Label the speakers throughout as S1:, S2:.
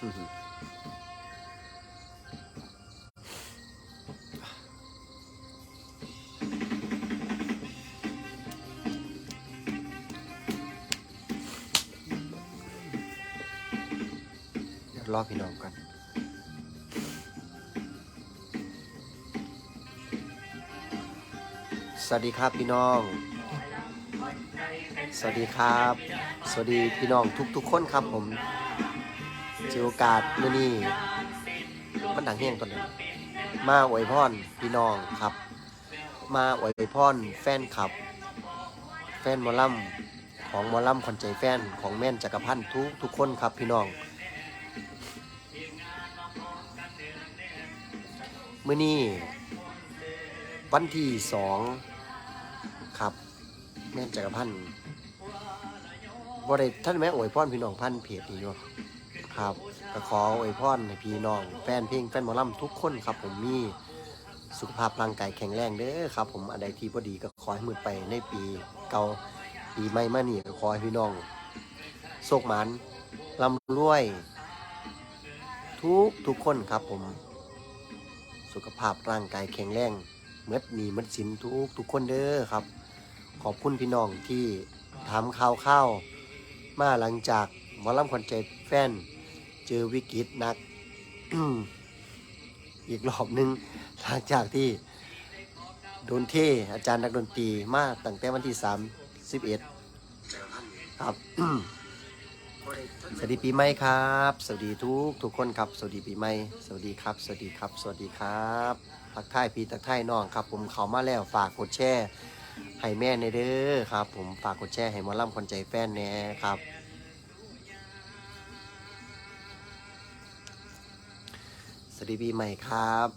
S1: เดี๋ยวรอพี่น้องกันสวัสดีครับพี่น้อง สวัสดีครับ สวัสดีพี่น้องทุกๆคนครับผม เจอโอกาสมื่อนี้มันดังเฮี้ยงตอนนี้มาอวยพรพี่น้องครับ มาอวยพรแฟนคลับ แฟนมอลำของมอลำคนใจแฟนของแม่นจักรพันธ์ทุกทุกคนครับพี่น้องมื่อนี้วันที่สองครับแม่นจักรพันธ์บ่ได้ท่านแม่อวยพรพี่น้องพันเพจนี่อยู่ ครับก็ขออวยพรให้พี่น้องแฟนเพลงแฟนหมอลำทุกคนครับ ผมมีสุขภาพร่างกายแข็งแรงเด้อครับ ผมอันใดที่พอดีก็ขอให้มืดไปในปีเก่าปีใหม่มานี่ก็ขอให้พี่น้องโชคหมันร่ำรวย ทุกทุกคนครับผม สุขภาพร่างกายแข็งแรงเมื่อมีเมื่อสินทุกทุกคนเด้อครับ ขอบคุณพี่น้องที่ถามข่าวข้าวมาหลังจากหมอลำควันใจแฟน เจอวิกฤตหนัก อีกรอบหนึ่งหลังจากที่โดนเทอาจารย์นักดนตรีมาตั้งแต่วันที่3 11ครับสวัสดีปีใหม่ครับ สวัสดีทุกทุกคนครับ สวัสดีปีใหม่ สวัสดีครับ สวัสดีครับ สวัสดีครับทักทายพี่ทักทายน้องครับ ผมเขามาแล้วฝากกดแชร์ให้แม่ในเด้อครับ ผมฝากกดแชร์ให้หมอลำคนใจแฟนแน่ครับ วัสดีปีใหม่ครับ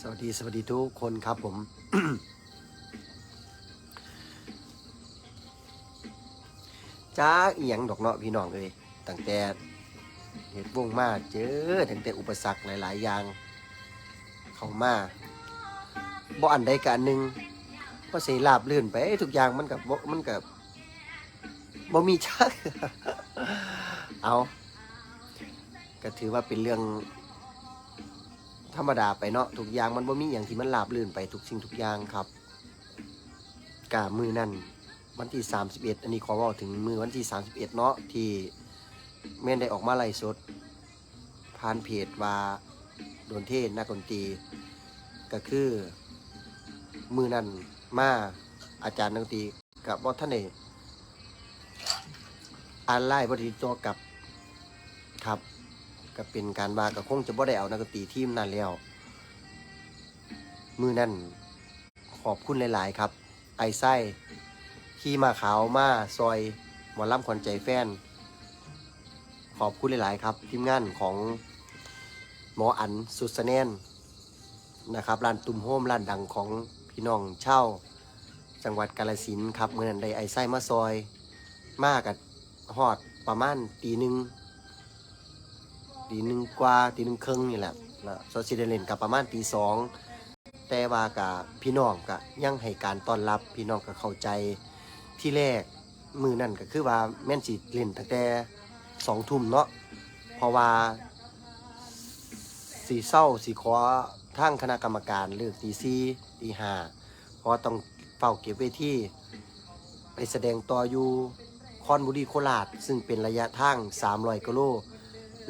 S1: สวัสดีสวัสดีทุกคนครับผม จ้าเอียงดอกเนาะพี่น้องเอ้ยตั้งแต่เห็ดวงมาเจอตั้งแต่อุปสรรคหลาย ๆ อย่าง เข้ามาบ่อันใดกันหนึ่งก็เสียลาบลื่นไปทุกอย่างมันกับมันกับ บ่มีชัก เอาก็ถือว่าเป็นเรื่อง ธรรมดาไปเนาะทุกอย่างมันบ่มีอย่างที่มันลาบลื่นไปทุกสิ่งทุกอย่างครับกามือนั่นวันที่ 31 อันนี้ขอว่าถึงมือวันที่ 31 เนาะที่แม่นได้ออกมาไล่สด ผ่านเพจว่าโดนเทศนักดนตรีก็คือมือนั้นมาอาจารย์นักดนตรีกับว่าท่านเอก อ่านไล่บทีตัวกับครับ ก็เป็นการว่าก็คงจะบ่ได้เอานักดนตรีทีมนั้นแล้ว มือนั้นขอบคุณหลาย ๆ ครับ ไอไส้ขี่มาขาวมาซอยหมอลำขวัญใจแฟน ขอบคุณหลาย ๆ ครับ ทีมงานของหมออันสุดสแนนนะครับร้านตุ่มโฮมร้านดังของพี่น้องเช่า จังหวัดกาลสินครับเมื่อนั้นได้ไอไส้มาซอย มากกับ ฮอดประมาณตีหนึ่งตีหนึ่งกว่าตีหนึ่งครึ่งนี่แหละแล้วโซซิเดเลนกับประมาณตีสองแต่ว่ากับพี่น้องก็ยังให้การต้อนรับพี่น้องก็เข้าใจที่แรกมือนั่นก็คือว่าแม่นสิเล่นตั้งแต่สองทุ่มเนาะเพราะว่าสีเศร้าสีขอทางคณะกรรมการเลือกตีซีตีห้าเพราะต้องเฝ้าเก็บเวทีไปแสดงต่ออยู่ คอนบุรีโคราช ซึ่งเป็นระยะทาง 300กิโล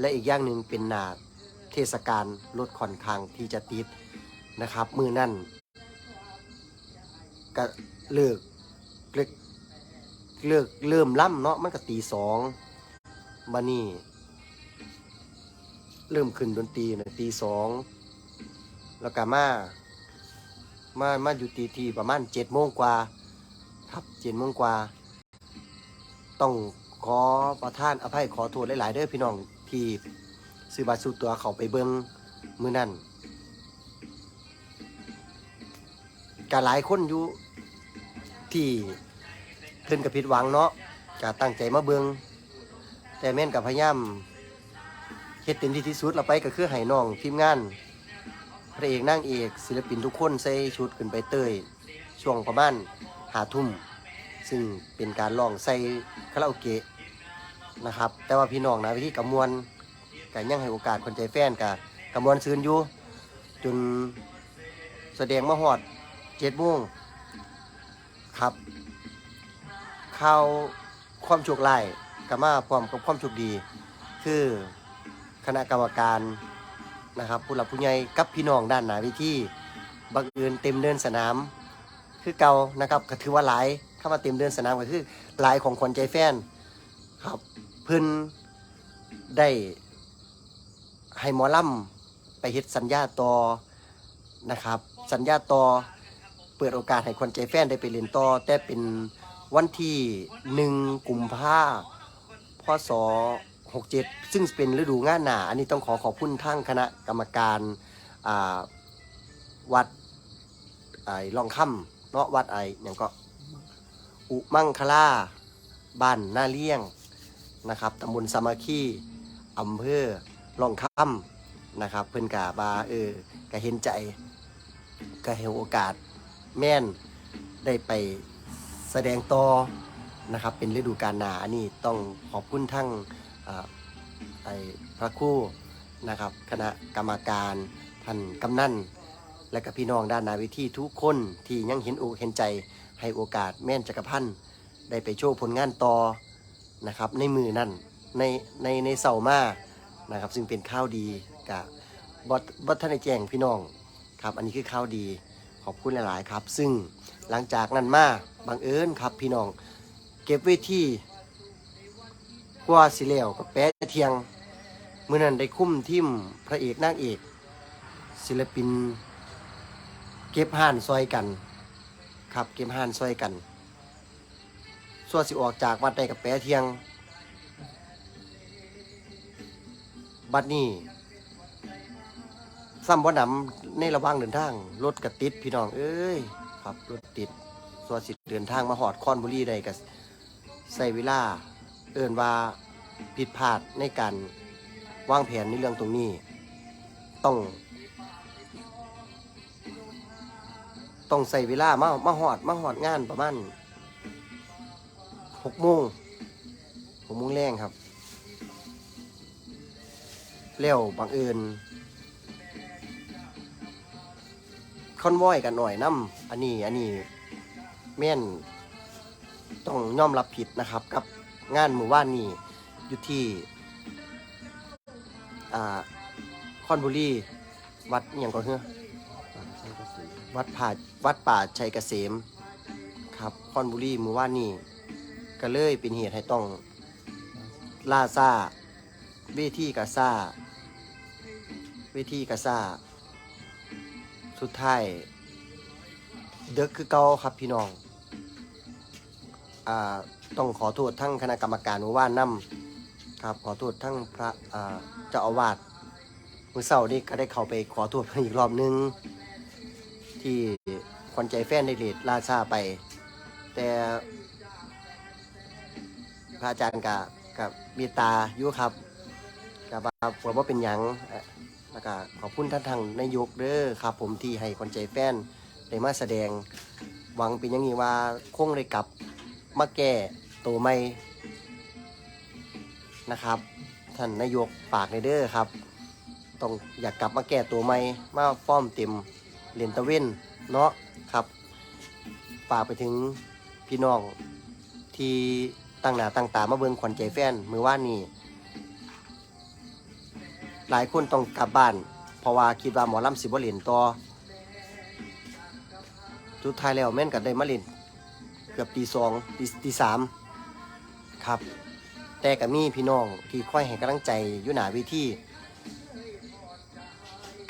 S1: และอีกอย่างหนึ่งเป็นหนาเทศกาลรถค่อนข้างที่จะติดนะครับ มือนั่นก็เลิกเลิกเลิกเริ่มล่ำเนาะมันก็ตีสองบานี่เริ่มขึ้นดนตรีนะตีสองแล้วก็มามามาอยู่ตีทีประมาณเจ็ดโมงกว่าครับเจ็ดโมงกว่า ต้องขอประทานอภัยขอโทษหลาย ๆ เด้อพี่น้องที่ซื้อบัตรสู้ตัวเขาไปเบิงมือนั่นก็หลายคนอยู่ที่เพิ่นกับผิดหวังเนาะก็ตั้งใจมาเบิงแต่แม่นกับพยายามเฮ็ดเต็มที่ที่สุดเราไปก็คือให้น้องทีมงาน พระเอกนางเอกศิลปินทุกคนใส่ชุดขึ้นไปเตยช่วงประมาณหาทุ่ม ซึ่งเป็นการร้องใส่คาราโอเกะนะครับ แต่ว่าพี่น้องนะวิธีกำมวลก็ยังให้โอกาสคนใจแฟนกับกำมวลซื้นอยู่จนแสดงมาฮอดเจ็ดโมงครับข่าวความโชคร้ายกับมาพร้อมกับความโชคดี คือคณะกรรมการนะครับผู้หลักผู้ใหญ่กับพี่น้องด้านหน้าวิธีบังเอิญเต็มเดินสนาม คือเก่านะครับก็ถือว่าหลาย ข้ามาเต็มเดินสนามก็คือลายของคนใจแฟน ครับ เพิ่นได้ให้หมอลำไปเฮ็ดสัญญาต่อนะครับ สัญญาต่อเปิดโอกาสให้คนใจแฟนได้ไปเรียนต่อแต่เป็นวันที่หนึ่งกุมภาพศ67 ซึ่งเป็นฤดูงานหนา อันนี้ต้องขอขอบคุณทั้งคณะกรรมการวัดไอ้ลองค่ำเนาะวัดไอ้ย่างก็ อุมังคลาบ้านหน้าเลี้ยงนะครับตำบลสามัคคีอำเภอลองค่ำนะครับ เพิ่นกาบาเออก็เห็นใจก็เห็นโอกาสแม่นได้ไปแสดงต่อนะครับ เป็นฤดูกาลหนาอันนี้ต้องขอบคุณทั้งไอพระคู่นะครับ คณะกรรมการท่านกำนันและกับพี่น้องด้านนาวิธีทุกคนที่ยังเห็นอกเห็นใจ ให้โอกาสแม่นจักรพันธ์ได้ไปโชว์ผลงานต่อนะครับ ในมือนั่นในในในเสามานะครับ ซึ่งเป็นข้าวดีกับบอสบอสท่านแจ้งพี่น้องครับ อันนี้คือข้าวดีขอบคุณหลาย ๆ ครับ ซึ่งหลังจากนั้นมาบังเอิญครับ พี่น้อง เก็บเวทีกว่าสิแล้วกับแปะเทียงเมื่อนั้นได้คุ้มทิมพระเอกนางเอก ศิลปิน เก็บห่านซอยกัน ครับเก็บห่านซอยกันส่วนสิออกจากวัดได้กับแปะเทียง บัดนี้ซ้ำบ่นำในระหว่างเดินทางรถกระติดพี่น้องเอ้ยครับรถติดส่วนสิเดินทางมาหอดคอนบุรีได้กับใส่เวลา เอินว่าผิดพลาดในการวางแผนในเรื่องตรงนี้ ต้อง ต้องใส่เวลามามาหอดมาหอดงานประมาณหกโมงหกโมงแรงครับ แล้วบังเอิญคอนวอยกันหน่อยน้ำอันนี้อันนี้แม่นต้องยอมรับผิดนะครับ กับงานหมู่บ้านนี้อยู่ที่อ่าคอนบุรีวัดอย่างก่อนเฮ้อ วัดป่าวัดป่าชัยเกษมครับคอนบุรีหมู่ว่านนี่ก็เลยเป็นเหตุให้ต้องล่าซาเวทีกาซาเวทีกาซาสุดท้ายเด็กคือเก่าครับพี่น้องอ่าต้องขอโทษทั้งคณะกรรมการหมู่ว่านนํครับขอโทษทั้งพระอ่าเจ้าอาวาสมือเสาร์นี่ก็ได้เข้าไปขอโทษเพิ่นอีกรอบนึง ที่ควันใจแฟนได้เลดลาซาไป แต่พระอาจารย์กับกับมตตาอยู่ครับกับว่าผมว่าเป็นหยังแล้วก็ขอบคุณท่านทางนายกเด้อครับ ผมที่ให้ควันใจแฟนได้มาแสดงหวังเป็นอย่างนี้ว่าคงได้กลับมาแก้ตัวใหม่นะครับ ท่านนายกฝากในเด้อครับ ต้องอยากกลับมาแก้ตัวใหม่มาฟ้อมเต็ม เหรียญตะเว้นเนาะครับฝากไปถึงพี่น้องที่ตั้งหน้าตั้งตามาเบิ่งขวัญใจแฟนมือว่านี้หลายคนต้องกลับบ้าน เพราะว่าคิดว่าหมอลำสิบ่เล่นต่อสุดท้ายแล้วแม่นกันได้มาเล่นเกือบตีสองตีตีสามครับ แต่ก็มีพี่น้องที่คอยให้กำลังใจอยู่หนาเวที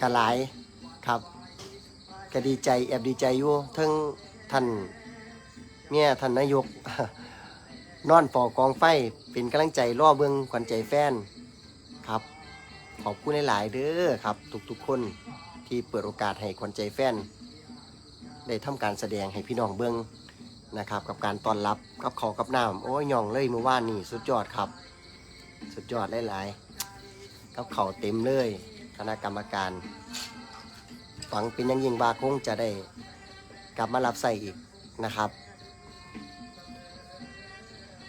S1: กันหลายครับ ก็ดีใจแอบดีใจอยู่ทั้งท่านเมียท่านนายก นอนปอกองไฟเป็นกำลังใจล่อเบิงขวัญใจแฟนครับ ขอบคุณหลายๆเด้อครับ ทุกๆคนที่เปิดโอกาสให้ขวัญใจแฟน ได้ทำการแสดงให้พี่น้องเบิงนะครับ กับการต้อนรับกับขอกับน้ำโอ้ยย่องเลยเมื่อวานนี่สุดยอดครับ สุดยอดหลายๆกับเขาวเต็มเลย คณะกรรมการ หวังเป็นอยังยิ่งว่าคงจะได้กลับมารับใส่อีกนะครับ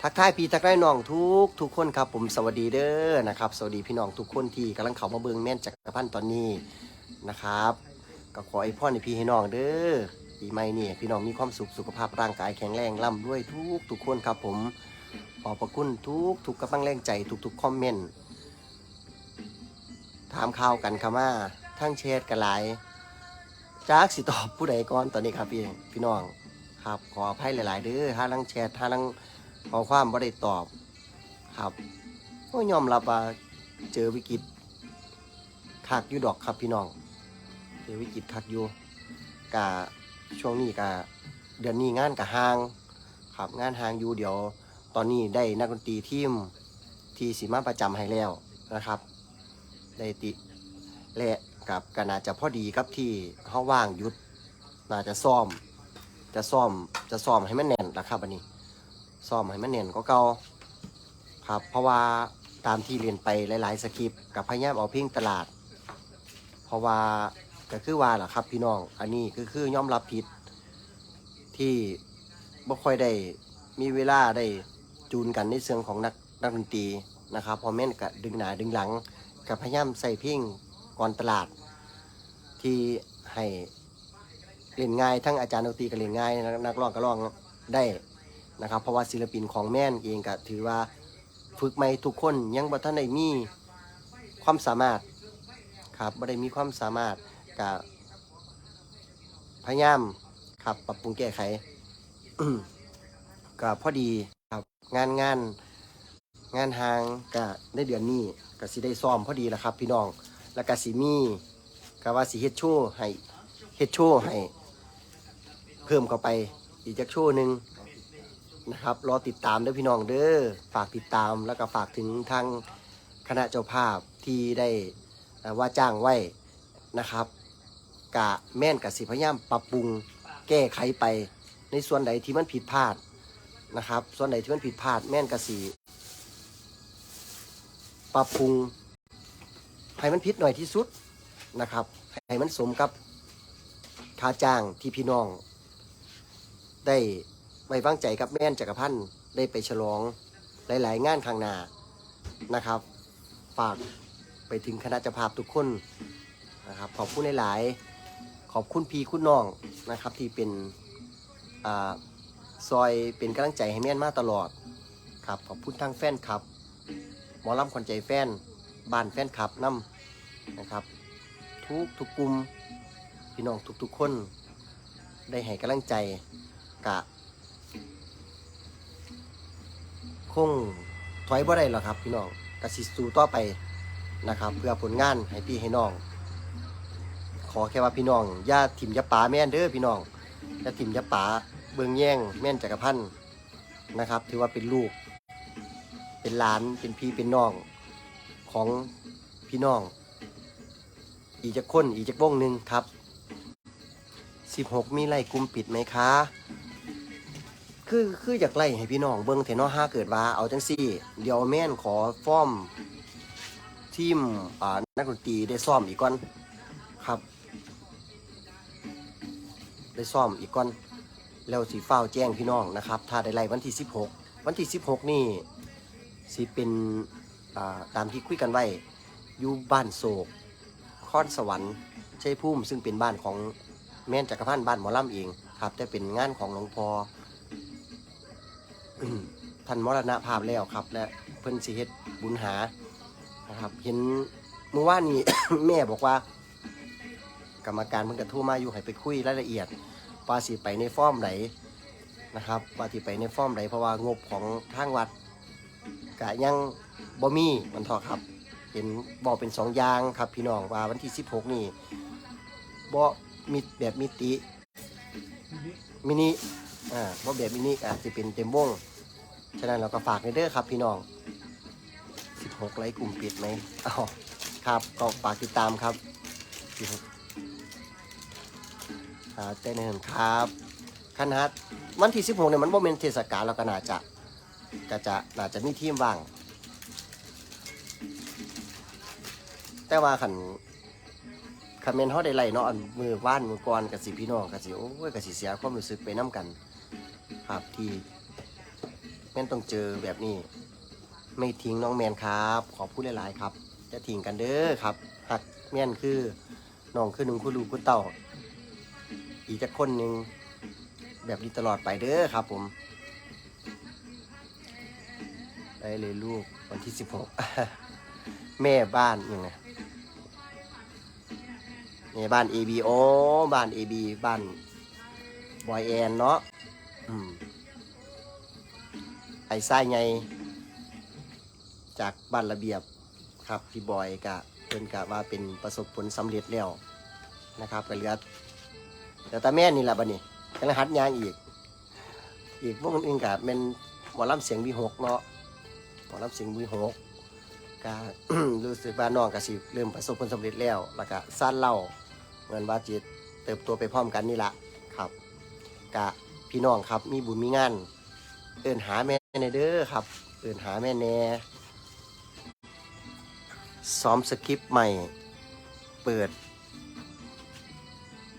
S1: ทักทายพี่ทักทายน้องทุกทุกคนครับผมสวัสดีเด้อนะครับ สวัสดีพี่น้องทุกคนที่กำลังเข้ามาเบิ่งแม่นจักรพันธ์ตอนนี้นะครับ ก็ขอไอพ่อในพี่ให้น้องเด้อปีใหม่นี่พี่น้องมีความสุขสุขภาพร่างกายแข็งแรงร่ำรวยทุกทุกคนครับผมขอบพระคุณทุกทุกกำลังแรงใจทุกทุกคอมเมนต์ถามข่าวกันค่ะมาทั้งแชทกันหลาย จากสิตอบผู้ใดก่อนตอนนี้ครับพี่พี่น้องครับขออภัยหลาย ๆ เด้อถ้าลังแชทถ้าลังขอความบ่ได้ตอบ ครับก็ยอมรับว่าเจอวิกฤตคักอยู่ดอกครับพี่น้องเจอวิกฤตคักอยู่กะช่วงนี้กะเดือนนี้งานกะห่าง ครับงานห่างอยู่เดี๋ยว ตอนนี้ได้นักดนตรีทีมที่สีมาประจำให้แล้วนะครับ ได้ติและ กับก็น่าจะพอดีครับที่เขาว่างหยุดน่าจะซ่อม จะซ่อมจะซ่อมให้มันแน่นนะครับอันนี้ซ่อมให้มันเน่นก็เก่าครับเพราะว่าตามที่เรียนไปหลาย ๆ สคริปต์กับพยายามเอาเพ่งตลาด เพราะว่าก็คือว่าล่ะครับพี่น้องอันนี้ก็คือย่อมรับผิดที่บ่ค่อยได้มีเวลาได้จูนกันในเชิงของนักนักดนตรีนะครับพอแม่นกับดึงหนาดึงหลังกับพยายามใส่เพ่ง ก่อนตลาด ที่ให้เล่นง่าย ทั้งอาจารย์ดนตรีก็เล่นง่าย นักร้องก็ร้องได้นะครับ เพราะว่าศิลปินของแม่นเองก็ถือว่าฝึกใหม่ทุกคนยังบ่ทันได้มีความสามารถครับบ่ได้มีความสามารถกับพยายามครับปรับปรุงแก้ไขก็พอดีครับงานงานงานหางก็ในเดือนนี้ก็สิได้ซ้อมพอดีแหละครับ พี่น้อง แล้วก็สิมีก็ว่าสิเฮ็ดโชว์ให้เฮ็ดโชว์ให้เพิ่มเข้าไปอีกจักโชว์หนึ่งนะครับรอติดตามเด้อพี่น้องเด้อฝากติดตามแล้วก็ฝากถึงทางคณะเจ้าภาพที่ได้ว่าจ้างไว้นะครับกะแม่นกับสิพยายามปรับปรุงแก้ไขไป ในส่วนใดที่มันผิดพลาดนะครับ ส่วนใดที่มันผิดพลาดแม่นกับสีปรับปรุง ให้มันผิดหน่อยที่สุดนะครับให้มันสมกับค่าจ้างที่พี่น้อง ได้ไว้วางใจกับแม่นจักรพันธ์ได้ไปฉลองหลาย ๆ งานข้างหน้านะครับ ฝากไปถึงคณะเจ้าภาพทุกคนนะครับ ขอบคุณหลาย ๆ ขอบคุณพี่คุณน้องนะครับ ที่เป็นอาซอยเป็นกำลังใจให้แม่นมาตลอดครับขอบคุณทางแฟนครับหมอลำคนใจแฟน บ้านแฟนคลับน้ำนะครับ ทุกทุกกลุ่มพี่น้องทุกๆคน ได้ให้กำลังใจกะคงถอยบ่ได้หรอกครับ พี่น้องกะสิสู้ต่อไปนะครับ เพื่อผลงานให้พี่ให้น้อง ขอแค่ว่าพี่น้องอย่าถิ่มอยาป๋าแม่นเด้อพี่น้องอย่าถิ่มอยาป๋าเบิ่งแย่งแม่นจักรพันธ์นะครับ ถือว่าเป็นลูก เป็นหลานเป็นพี่เป็นน้อง ของพี่น้อง อีกจะคนอีกจะวงหนึ่งครับ 16 มีไล่กลุ่มปิดไหมคะ คือคืออยากไล่ให้พี่น้องเบิ่งเทนอห้าเกิดว่าเอาจังซี่เดี๋ยวแม่นขอฟอร์มทีมอ่านักดนตรีได้ซ้อมอีกก่อนครับ ได้ซ้อมอีกก่อนแล้วสีฟ้าแจ้งพี่น้องนะครับ ถ้าได้ไล่วันที่ 16 วันที่ 16 นี่สิเป็น ตามที่คุยกันไว้อยู่บ้านโศกคอนสวรรค์ชัยภูมิซึ่งเป็นบ้านของแม่นจักรพันธ์บ้านหมอลำเองครับแต่เป็นงานของหลวงพ่อท่านมรณภาพแล้วครับ และเพิ่นสิเฮ็ดบุญหานะครับ เห็นเมื่อวานนี้ แม่บอกว่า กรรมการเพิ่นก็โทรมาอยู่ให้ไปคุยรายละเอียดว่าสิไปในฟอร์มไหนนะครับว่าสิไปในฟอร์มไหนเพราะว่างบของทางวัด ก็ยังบ่มีมันเถอครับ เห็นบอกเป็นสองอย่างครับ พี่น้องว่าวันที่ 16 นี่บ่มีแบบมิติมินิอ่าเพราะแบบมินิอาจจะเป็นเต็มวงฉะนั้นเราก็ฝากในเด้อครับ พี่น้อง 16 ไลค์กลุ่มปิดไหมอ้าครับก็ฝากติดตามครับอ่าเต้นเหินครับคณะวันที่ 16เนี่ยมันบ่เป็นเทศกาลเราก็น่าจะ ก็จะน่าจะมีทีมว่าง แต่ว่าขันคาเมนเขาได้ไล่เนาะอันมือว่านมือก่อนกับสิพี่น้องกับสิโอ้ยกับสิเสียความรู้สึกไปน้กัน ครับที่แม่นต้องเจอแบบนี้ ไม่ทิ้งน้องแมนครับ ขอบคุณหลายๆครับจะทิ้งกันเด้อครับหักแม่นคือน้องคือหนึ่งคือลูกคือเต่าอีกจะคนหนึ่งแบบนี้ตลอดไปเด้อครับ ผม ได้เลยลูกวันที่สิบหกแม่บ้านยังไงแม่บ้าน AB โอบ้าน AB บ้านบอยแอนเนาะไอ้ไส้ไง จากบ้านระเบียบครับพี่บอยกะเพิ่นกะว่าเป็นประสบผลสำเร็จแล้วนะครับก็เหลือแต่ตาแม่นี่แหละบัดนี้กำลังหัดยางอีก อีกพวงอื่นกะเป็นหมอลำเสียงวีหกเนาะ หมอลำเสียงวีหกกะรู้สึกว่าน้องกะสิเริ่มประสบผลสำเร็จแล้ว แล้วก็สั้นเล่าเหมือนว่าจิตเติบโตไปพร้อมกันนี่แหละครับกะพี่น้องครับมีบุญมีงานเอินหาแม่ในเด้อครับ เอินหาแม่แน่ซ้อมสคริปต์ใหม่เปิด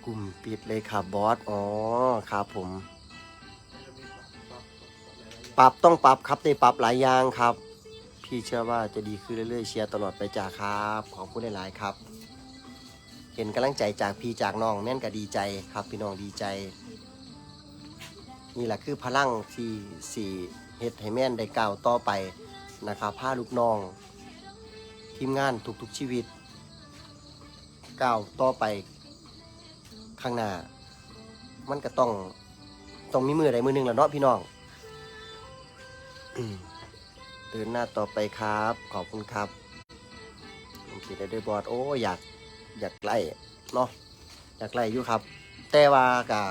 S1: กลุ่มปิดเลยครับบอสอ๋อครับผม ปรับต้องปรับครับได้ปรับหลายอย่างครับ พี่เชื่อว่าจะดีขึ้นเรื่อยๆเชียร์ตลอดไปจากครับ ขอบคุณหลายๆครับ เห็นกำลังใจจากพี่จากน้องแม่นก็ดีใจครับพี่น้องดีใจ นี่แหละคือพลังที่สี่เฮ็ดให้แม่นได้ก้าวต่อไปนะครับพาลูกน้อง ทีมงานทุกๆชีวิตก้าวต่อไปข้างหน้า มันก็ต้องต้องมีมือใดมือหนึ่งแหละเนาะพี่น้องอืม เดินหน้าต่อไปครับ ขอบคุณครับผมคิดได้ด้วยบอสโอ้อยากอยากไล่เนาะอยากไล่อยู่ครับ แต่ว่ากะ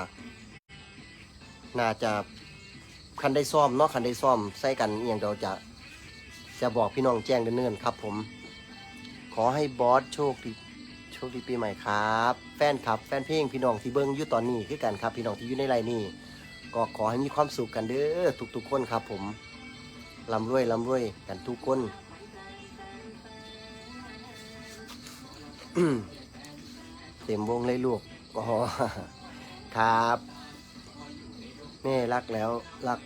S1: น่าจะคันได้ซ่อมเนาะคันได้ซ่อมใส่กันเอหย่างเดียวจะจะบอกพี่น้องแจ้งเนิ่นๆครับ ผม ขอให้บอสโชคดีโชคดีปีใหม่ครับ แฟนครับแฟนเพลงพี่น้องที่เบิ้งอยู่ตอนนี้คือกันครับ พี่น้องที่อยู่ในไลน์นี่ก็ขอให้มีความสุขกันเด้อทุกๆคนครับ ผม ร่ำรวยร่ำรวยกันทุกคนเต็มวงเลยลูกอ๋อครับ แม่รักแล้วรัก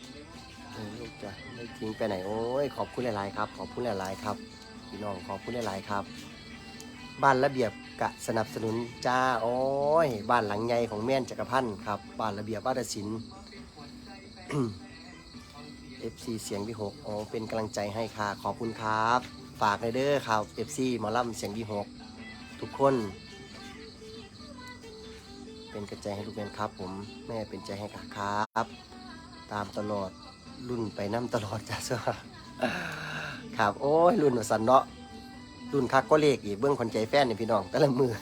S1: ลูกจะไม่ทิ้งไปไหน โอ้ย ขอบคุณหลาย ๆ ครับ ขอบคุณหลาย ๆ ครับพี่น้องขอบคุณหลาย ๆ ครับ บ้านระเบียบกะสนับสนุนจ้า โอ้ย บ้านหลังใหญ่ของแม่นจักรพันธ์ครับ บ้านระเบียบบ้านศิลป์ FC เสียงพี่หกอ๋อเป็นกำลังใจให้ค่ะขอบคุณครับ ฝากเลยเด้อครับ FC หมอลำเสียงพี่หกทุกคน เป็นกระใจให้ลูกแมนครับ ผมแม่เป็นใจให้ค่ะครับ ตามตลอดรุ่นไปน้ำตลอดจ้าสวครับโอ้ยรุ่นว่าสันเนาะรุ่นคักก็เลขอีกเบื้องคนใจแฟนนี่พี่น้องแต่ละมือ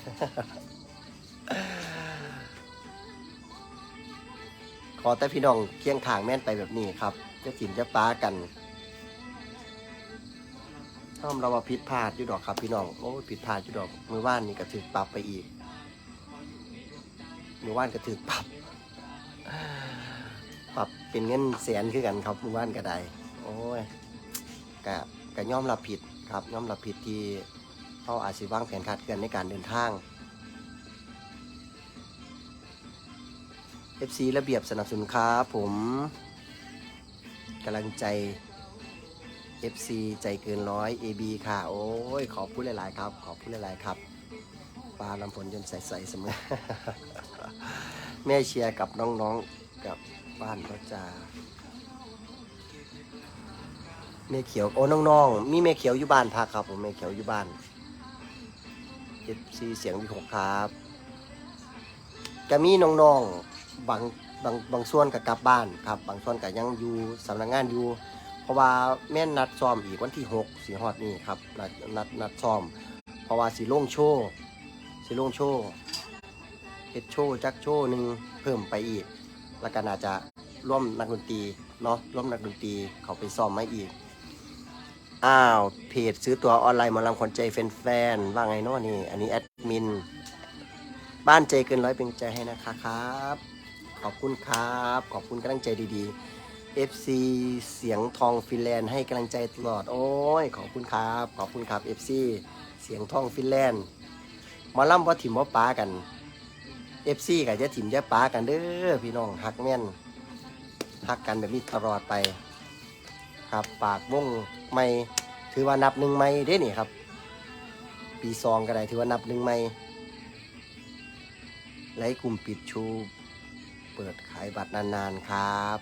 S1: ขอแต่พี่น้องเคียงข้างแม่นไปแบบนี้ครับ จะถิ่จะป้ากันถ้าเราว่าผิดพลาดอยู่ดอกครับพี่น้องโอ้ยผิดพลาดอยู่ดอกมือว่านนี่ก็ถือปรับไปอีกมือว่านก็ถือปรับปรับเป็นเงินแสนคือกันครับมือว่านก็ได้โอ้ยกะกะย่อมรับผิดครับย่อมรับผิดที่เขาอาจสิวางแผนคาดเคลื่อนในการเดินทาง FC ระเบียบสนับสนุนครับผม กำลังใจ FC ใจเกินร้อย AB ค่ะ โอ้ย ขอบคุณหลาย ๆ ครับ ขอบคุณหลาย ๆ ครับปลาลำผลจนใส ๆ เสมอ แม่เชียร์กับน้อง ๆ กับบ้านก็จะเมฆเขียว โอ้ น้อง ๆ มีเมฆเขียวอยู่บ้านพักครับผมเมฆเขียวอยู่บ้านเอฟซีเสียงวิหกครับก็มีน้อง ๆ บาง บางบางส่วนก็กลับบ้านครับ บางส่วนก็ยังอยู่สำนักงานอยู่ เพราะว่าแม่นนัดซ้อมอีกวันที่หกสีฮอดนี่ครับนัดนัดนัดซ้อม เพราะว่าสีลงโชว์สีลงโชว์เฮ็ดโชว์จักโชว์หนึ่งเพิ่มไปอีก แล้วก็น่าจะร่วมนักดนตรีเนาะร่วมนักดนตรีเขาไปซ้อมมาอีกอ้าวเพจซื้อตัวออนไลน์หมาลำขวัญใจแฟนๆว่าไงเนาะนี่ อันนี้แอดมิน บ้านใจเกินร้อยเป็นใจให้นะคะครับ ขอบคุณครับ ขอบคุณกำลังใจดีๆ FC เสียงทองฟินแลนด์ให้กำลังใจตลอด โอ้ย ขอบคุณครับ ขอบคุณครับ FC เสียงทองฟินแลนด์มาล่ำว่าถิ่มว่าป้ากัน FC กับจะถิ่มจะป้ากันเด้อพี่น้องฮักแม่นฮักกันแบบนี้ตลอดไป ครับฝากวงใหม่ถือว่านับหนึ่งใหม่เด้นี่ครับ ปีซองก็ได้ถือว่านับหนึ่งใหม่ไลฟ์กลุ่มปิดชู เปิดขายบัตรนานๆครับ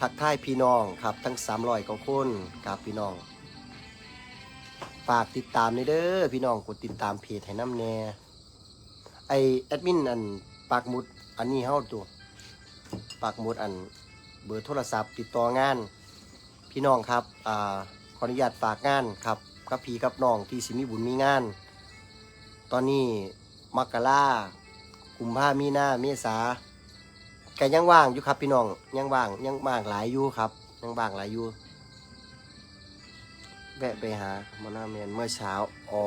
S1: ทักทายพี่น้องครับทั้ง300กว่าคนครับพี่น้อง ฝากติดตามในเด้อพี่น้องกดติดตามเพจให้น้ำแน่ไอแอดมินอันปากมุดอันนี้เฮาตัวปากมุดอันเบอร์โทรศัพท์ติดต่องาน พี่น้องครับอ่าขออนุญาตฝากงานครับกับพี่กับน้องที่สิมีบุญมีงาน ตอนนี้มักรา กุมภามีนาเมษาก็ยังว่างอยู่ครับพี่น้องยังว่างยังว่างหลายอยู่ครับ ยังว่างหลายอยู่แวะไปหาหัวหน้าเมนเมื่อเช้าอ๋อ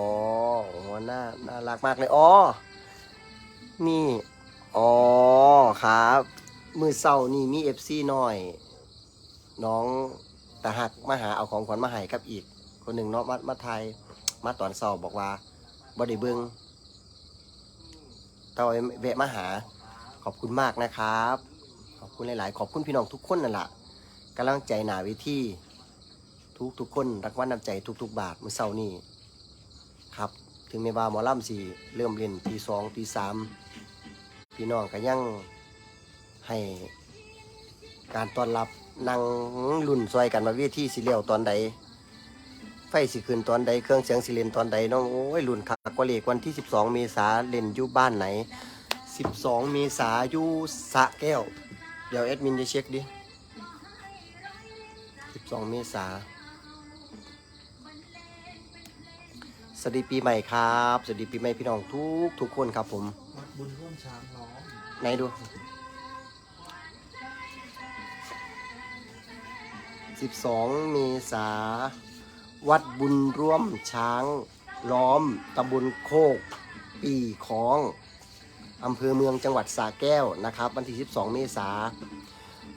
S1: หัวหน้าน่ารักมากเลยอ๋อนี่อ๋อครับ มือเศร้านี่มีเอฟซีหน้อย น้องตาหักมาหาเอาของขวัญมาให้กับอีก คนหนึ่งเนาะมามาไทยมาตอนเศร้าบอกว่าบ่ได้เบิง ต่อยแวะมาหา ขอบคุณมากนะครับ ขอบคุณหลาย ๆ ขอบคุณพี่น้องทุกคนนั่นแหละกำลังใจหนาเวิธีทุกทุกคนรักวันน้ำใจทุก ๆ บาทมื้อเช้านี้ครับ ถึงแม้ว่าหมอลำสี่เริ่มเล่นตีสองตีสามพี่น้องก็ยังให้การต้อนรับนั่งรุ่นซอยกันมาเวทีสิเลียวตอนใด ไฟสิขึ้นตอนใด เครื่องเสียงสิเลนตอนใดน้องโอ้ยรุ่นคัก กว่าเลขวันที่ 12 เมษาเล่นอยู่บ้านไหน 12 เมษาอยู่สะแก้ว เดี๋ยวแอดมินจะเช็คดิ 12 เมษาสวัสดีปีใหม่ครับสวัสดีปีใหม่พี่น้องทุกทุกคนครับผม
S2: วัดบุญร่วมช้างล้อม
S1: ไหนดู12 เมษาวัดบุญร่วมช้าง ล้อมตำบลโคก ปีของอำเภอเมืองจังหวัดสระแก้วนะครับ วันที่ 12 เมษา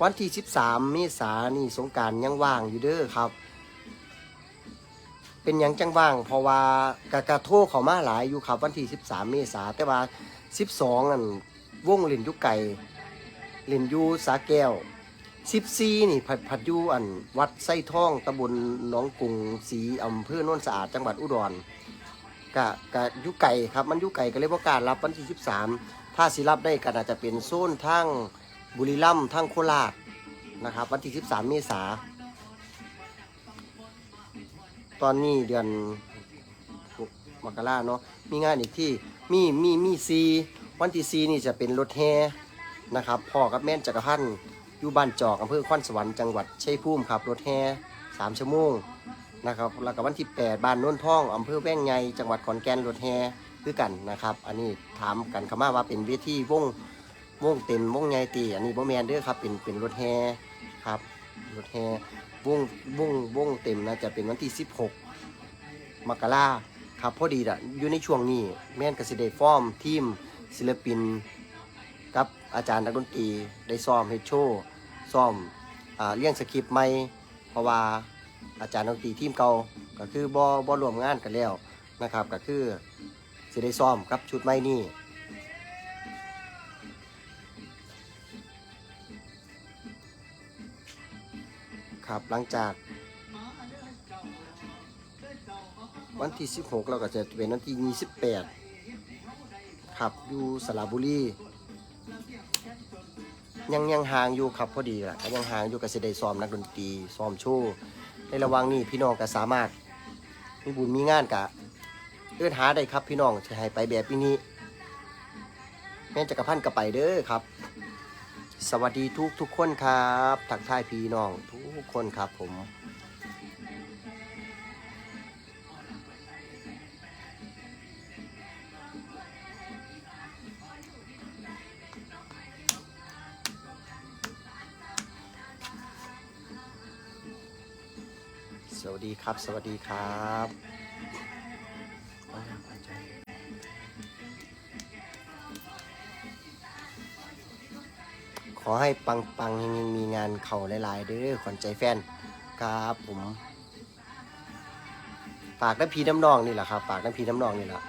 S1: วันที่ 13 เมษานี่สงการยังว่างอยู่เด้อครับ เป็นยังจังว่าง เพราะว่ากะกะโทรเขามาหลายอยู่ครับ วันที่ 13 เมษาแต่ว่า 12อันวงเล่นยุไก่เล่นยูสาแก้ว 14 นี่ผัดผัดยู่อัน วัดไส้ท่องตำบลหนองกุงศรีอำเภอโนนสะอาดจังหวัดอุดร กะกะยุไก่ครับมันยุไก่ก็เลยบ่กล้ารรับวันที่13ถ้าสิรับได้ก็น่าจะเป็นโซนทั้งบุรีรัมย์ทั้งโคราชนะครับ วันที่ 13 เมษาตอนนี้เดือนมกราเนาะมีงานอีกที่มีมีมีซีวันที่ซีนี่จะเป็นรถแห่นะครับพ่อกับแม่นจักรพันธ์อยู่บ้านจอกอำเภอคอนสวรรค์จังหวัดชัยภูมิครับรถแห่สามชั่วโมง นะครับแล้วก็วันที่ 8 บ้านโน้นท่องอำเภอแว่งไงจังหวัดขอนแก่นรถแห่คือกันนะครับ อันนี้ถามกันคำว่าว่าเป็นเวทีวงวงเต็มวงไงตีอันนี้บ่แมนเด้อครับเป็นเป็นรถแห่ครับรถแห่วงวงวงเต็มนะจะเป็นวันที่ 16 มกราครับพอดีอะอยู่ในช่วงนี้แม่นกสิได้ฟอร์มทีมศิลปิน กับอาจารย์นักดนตรีได้ซ้อมเฮดโชว์ซ้อมอเลี้ยงสคริปต์ใหม่เพราะว่า อาจารย์ดนตรีทีมเก่าก็คือบ่บ่รวมงานกันแล้วนะครับ ก็คือสิได้ซ้อมกับชุดใหม่นี้ครับหลังจากวันที่ 16 เราก็จะเป็นวันที่ 28 ครับอยู่สระบุรียังยังห่างอยู่ครับพอดีล่ะยังห่างอยู่กับเสได็ซ้อมนักดนตรีซ้อมโชว์ ในระหว่างนี้พี่น้องก็สามารถมีบุญมีงานกะเอื้อนหาได้ครับพี่น้องจะให้ไปแบบนี้แม่จักรพันธ์ก็ไปเด้อครับ สวัสดีทุกทุกคนครับทักทายพี่น้องทุกคนครับผม ครับ สวัสดีครับขอให้ปังปังๆเฮงๆมีงานเข่าหลายๆเด้อขวัญใจแฟนครับผมฝากน้ำพีน้ำนองนี่แหละครับฝากน้ำพีน้ำนองนี่แหละ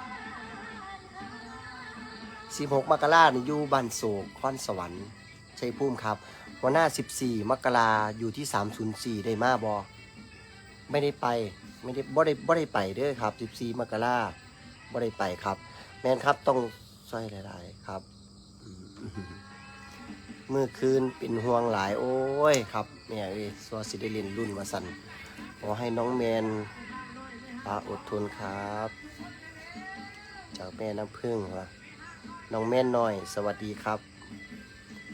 S1: 16มกรานี่อยู่บ้านโศกคอนสวรรค์ชัยภูมิครับหัวหน้า 14 มกราอยู่ที่ 304 ได้มาบอ ไม่ได้ไปไม่ได้บ่ได้บ่ได้ไปเด้อครับ14มกราบ่ได้ไปครับ แมนครับต้องซอยหลายๆครับเมื่อคืนเป็นห่วงหลายโอ้ยครับเนี่ยเอ้ยสัวสิได้เรียนรุ่นมาสันขอให้น้องแมนปาอดทนครับ จากแม่น้ำพึ่งวะน้องแม่นน้อย สวัสดีครับ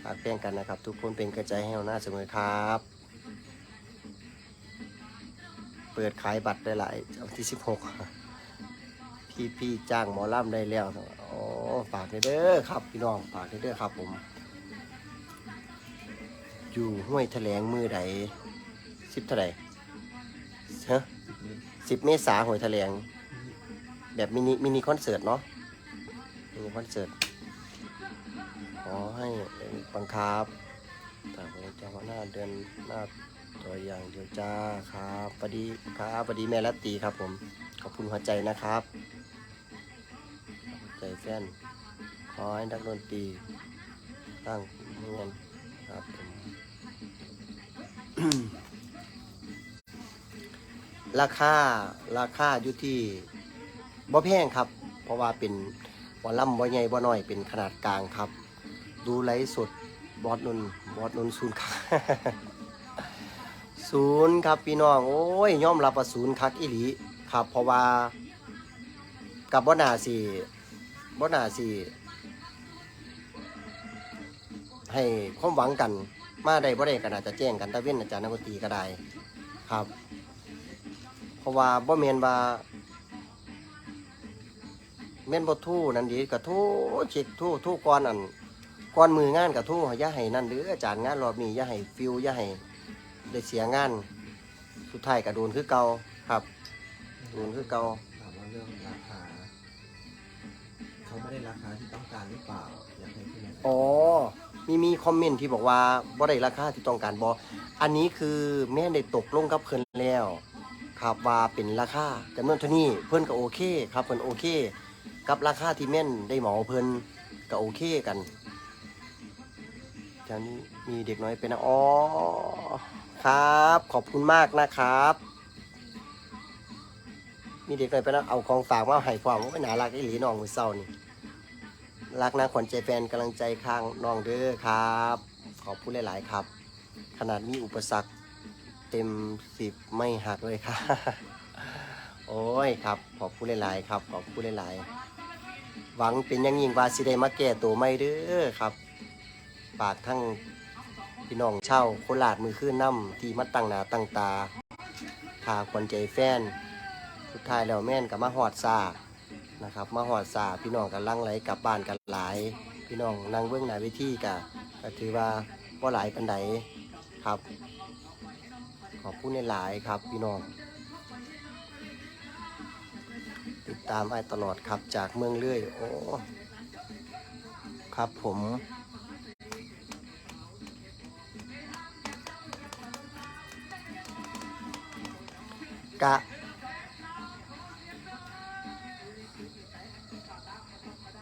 S1: ฝากแป้งกันนะครับ ทุกคนเป็นกระจายให้เราหน้าเสมอครับ เปิดขายบัตรได้หลายวันที่16พี่พี่จ้างหมอลำได้แล้วโอ๋อฝากเด้อครับ พี่น้องฝากเด้อครับผม อยู่ห้วยแถลงมือใดสิบเท่าไหร่ฮะสิบเมษาห้วยแถลง แบบมินิมินิคอนเสิร์ตเนาะมินิคอนเสิร์ตขอให้บังคับแต่ผมจะหัวหน้าเดือนหน้า ตัวอย่างเดียวจ้าครับปดีครับปดีแม่รัตตีครับผม ขอบคุณหัวใจนะครับ ใจแฟนขอให้นักดนตรีตั้งเงินครับผมราคาราคาอยู่ที่บ่แพงครับ เพราะว่าเป็นบอลล่ำบ่ใหญ่บ่น้อยเป็นขนาดกลางครับ ดูไลฟ์สดบอสนนบอสนนท์ศูนคัก ศูนย์ครับพี่น้องโอ้ยย่อมรับว่าศูนย์คักอีหลีครับ เพราะว่ากับบ่นาสิบ่นาสิให้ความหวังกัน มาได้บ่ได้ก็น่าจะแจ้งกันตะเว้นอาจารย์นักตีก็ได้ครับ เพราะว่าบ่แม่นว่าแม่นบ่ทู่นั่นดีก็ทู่เช็คทู่ทู่ก่อนอันก่อนมืองานก็ทู่อย่าให้นั่นหรืออาจารย์งานรอบนี้อย่าให้ฟิวอย่าให้ ได้เสียงาน สุดท้ายก็โดนคือเก่าครับโดนคือเก่า
S2: ถามว่าเรื่องราคา เขาไม่ได้ราคาที่ต้องการหรือเปล่าอยากให้คุณแม่
S1: อ๋อมีมีคอมเมนต์ที่บอกว่าบ่ได้ราคาที่ต้องการบ่อันนี้คือแม่ได้ตกลงกับเพิ่นแล้ว ครับว่าเป็นราคาจำนวนเท่านี้เพิ่นก็โอเคครับเพิ่นโอเค กับราคาที่แม่นได้เหมาเพิ่นก็โอเคกันแถวนี้มีเด็กน้อยเป็นนะอ๋อ ครับ ขอบคุณมากนะครับ มีเด็กน้อยเป็นะเอาของฝากมาให้ความว่าน่ารักไอีหลีน้องมือเช้านี่รักนะขวัญใจแฟนกำลังใจข้างน้องเด้อครับ ขอบคุณหลาย ๆ ครับ ขนาดมีอุปสรรคเต็มสิบไม่หักเลยครับโอ้ยครับ ขอบคุณหลาย ๆ ครับ ขอบคุณหลาย ๆ หวังเป็นยังยิ่งว่าสิได้มาแก้ตัวไม่เด้อครับ ปากทั้ง พี่น้องเช่าโคราชมือขึ้นน้ำที่มาตั้งหนาตั้งตาพาขวัญใจแฟน สุดท้ายแล้วแม่นกับมาหอดซานะครับ มาหอดสาพี่น้องกันลังไหลกลับบ้านกันหลาย พี่น้องนั่งเบื้องหน้าเวทีกะก็ถือว่าบ่หลายปันใดครับ ขอบคุณในหลายครับพี่น้องติดตามไอ้ตลอดครับจากเมืองเรื่อยโอ้ครับผม กะ